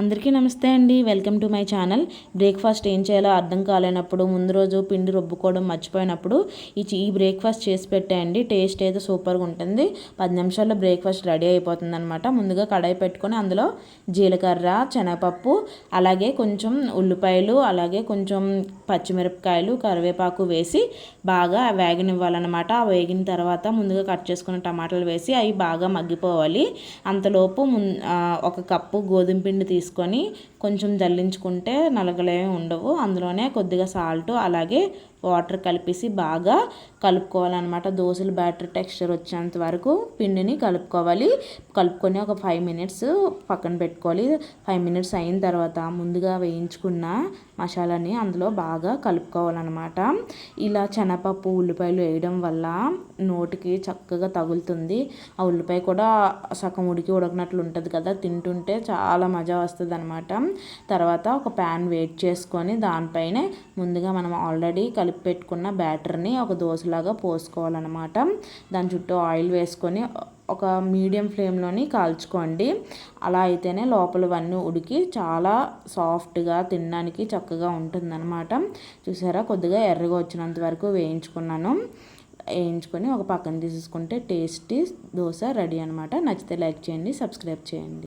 అందరికీ నమస్తే అండి. Welcome to my channel. Breakfast ఏం చేయాలో అర్థం కాలేనప్పుడు ముందు రోజు పిండి రుబ్బుకోవడం మర్చిపోయినప్పుడు ఈ ఈ బ్రేక్ఫాస్ట్ చేసి పెట్టేయండి టేస్ట్ అయితే సూపర్గా ఉంటుంది. పది నిమిషాల్లో బ్రేక్ఫాస్ట్ రెడీ అయిపోతుంది అనమాట ముందుగా కడాయి పెట్టుకొని అందులో జీలకర్ర శనగపప్పు అలాగే కొంచెం ఉల్లిపాయలు అలాగే కొంచెం పచ్చిమిరపకాయలు కరివేపాకు వేసి బాగా వేగనివ్వాలన్నమాట. ఆ వేగిన తర్వాత ముందుగా కట్ చేసుకున్న టమాటాలు వేసి అవి బాగా మగ్గిపోవాలి. అంతలోపు ఒక కప్పు గోధుమ పిండి తీసి తీసుకొని కొంచెం జల్లించుకుంటే నలగలేవి ఉండవు. అందులోనే కొద్దిగా సాల్ట్ అలాగే వాటర్ కలిపేసి బాగా కలుపుకోవాలన్నమాట. దోశలు బ్యాటర్ టెక్స్చర్ వచ్చేంత వరకు పిండిని కలుపుకోవాలి. కలుపుకొని ఒక ఫైవ్ మినిట్స్ పక్కన పెట్టుకోవాలి. ఫైవ్ మినిట్స్ అయిన తర్వాత ముందుగా వేయించుకున్న మసాలాని అందులో బాగా కలుపుకోవాలన్నమాట. ఇలా శనగపప్పు ఉల్లిపాయలు వేయడం వల్ల నోటికి చక్కగా తగులుతుంది. ఆ ఉల్లిపాయ కూడా సగం ఉడికి ఉడకనట్లు ఉంటుంది కదా తింటుంటే చాలా మజా వస్తుంది అనమాట తర్వాత ఒక ప్యాన్ వేట్ చేసుకొని దానిపైన ముందుగా మనం ఆల్రెడీ కలిపి పెట్టుకున్న బ్యాటర్ని ఒక దోశలాగా పోసుకోవాలన్నమాట. దాని చుట్టూ ఆయిల్ వేసుకొని ఒక మీడియం ఫ్లేమ్లోని కాల్చుకోండి. అలా అయితేనే లోపలవన్నీ ఉడికి చాలా సాఫ్ట్గా తినడానికి చక్కగా ఉంటుందన్నమాట. చూసారా? కొద్దిగా ఎర్రగా వచ్చినంత వరకు వేయించుకున్నాను. వేయించుకొని ఒక పక్కన తీసేసుకుంటే టేస్టీ దోశ రెడీ అనమాట నచ్చితే లైక్ చేయండి సబ్స్క్రైబ్ చేయండి.